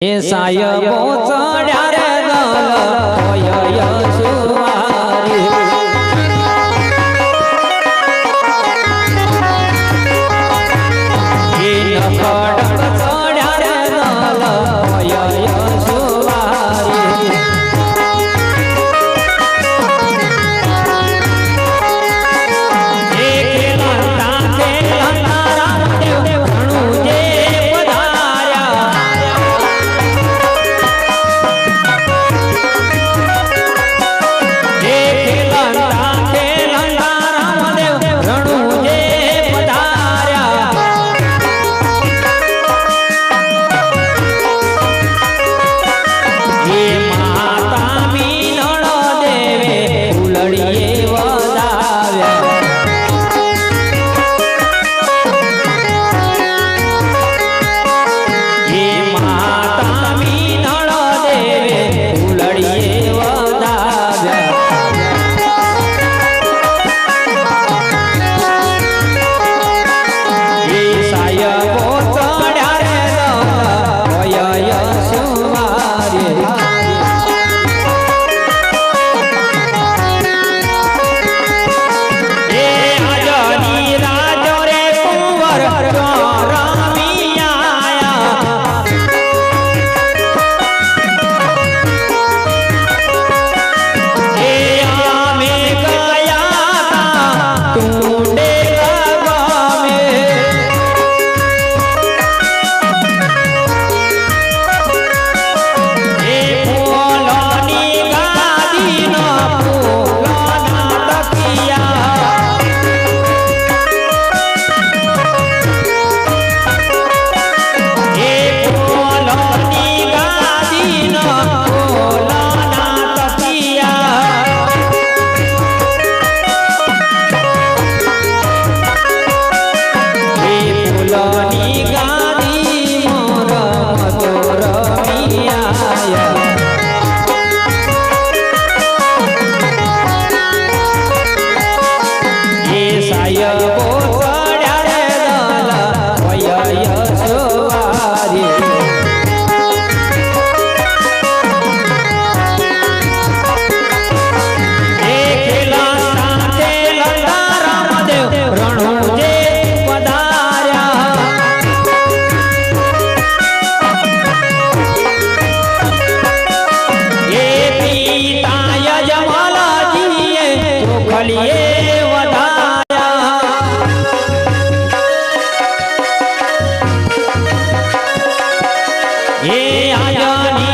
એ સાયબો ચડ્યા એ આજની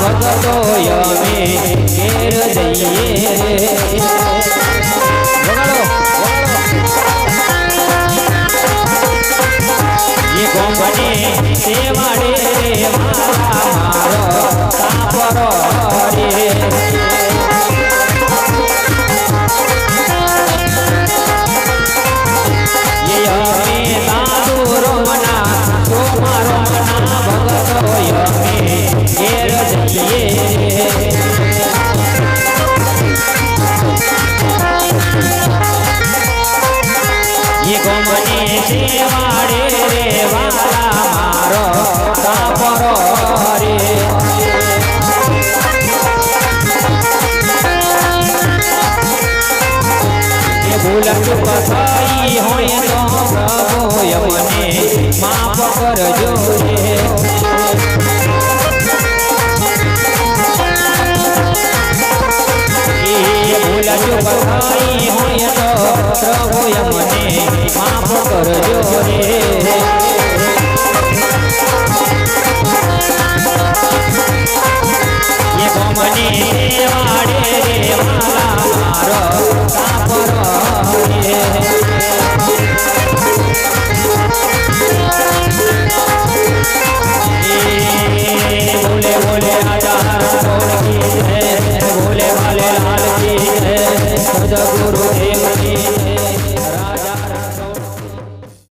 ભગતો અમે ઘેર જઈએ. પથાઈ હોય તો પ્રભુ યમને માફ કરજો રે ભૂલ જો પથાઈ હોય તો પ્રભુ યમ કરજો રે ગમની વાડે રે